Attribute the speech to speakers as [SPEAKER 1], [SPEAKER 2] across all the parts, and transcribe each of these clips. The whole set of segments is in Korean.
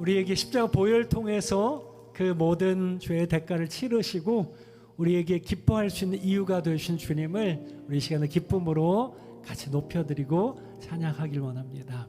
[SPEAKER 1] 우리에게 십자가 보혈 통해서 그 모든 죄의 대가를 치르시고 우리에게 기뻐할 수 있는 이유가 되신 주님을 우리 시간에 기쁨으로 같이 높여드리고 찬양하길 원합니다.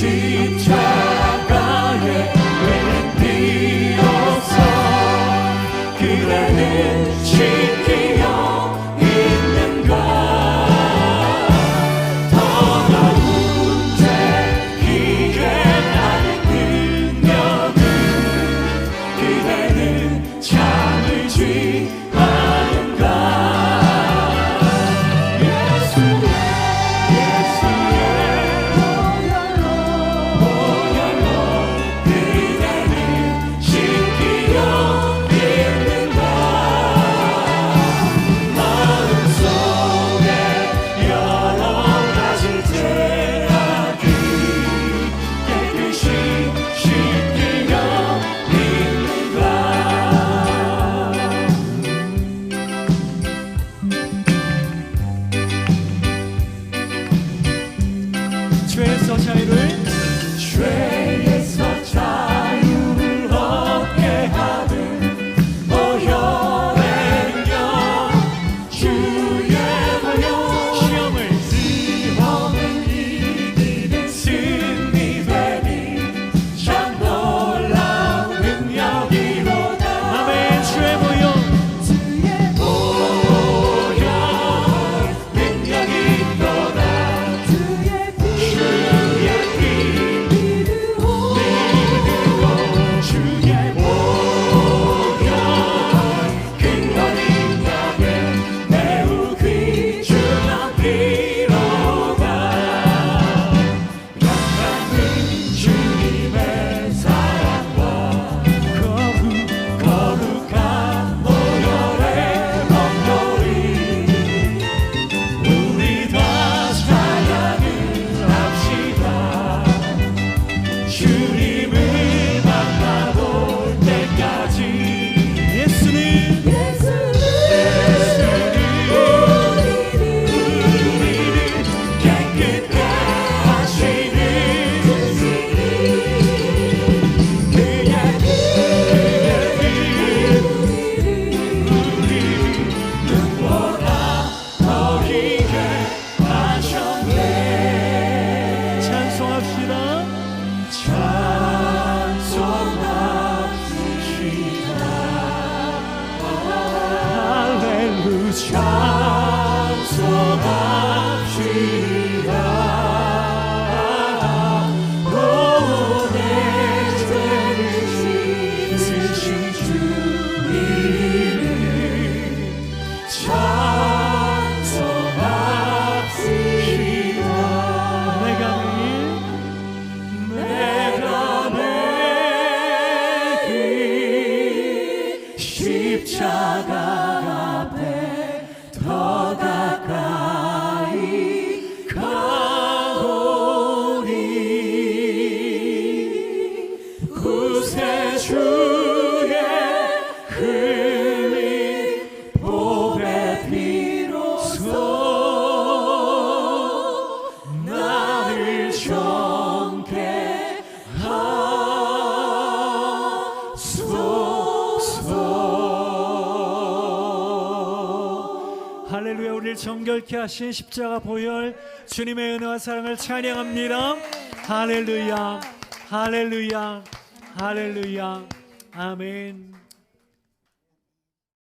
[SPEAKER 1] cheap child. 할렐루야 할렐루야 우리를 정결케 하신 십자가 보혈 주님의 은혜와 사랑을 찬양합니다. 할렐루야 할렐루야 할렐루야. 아멘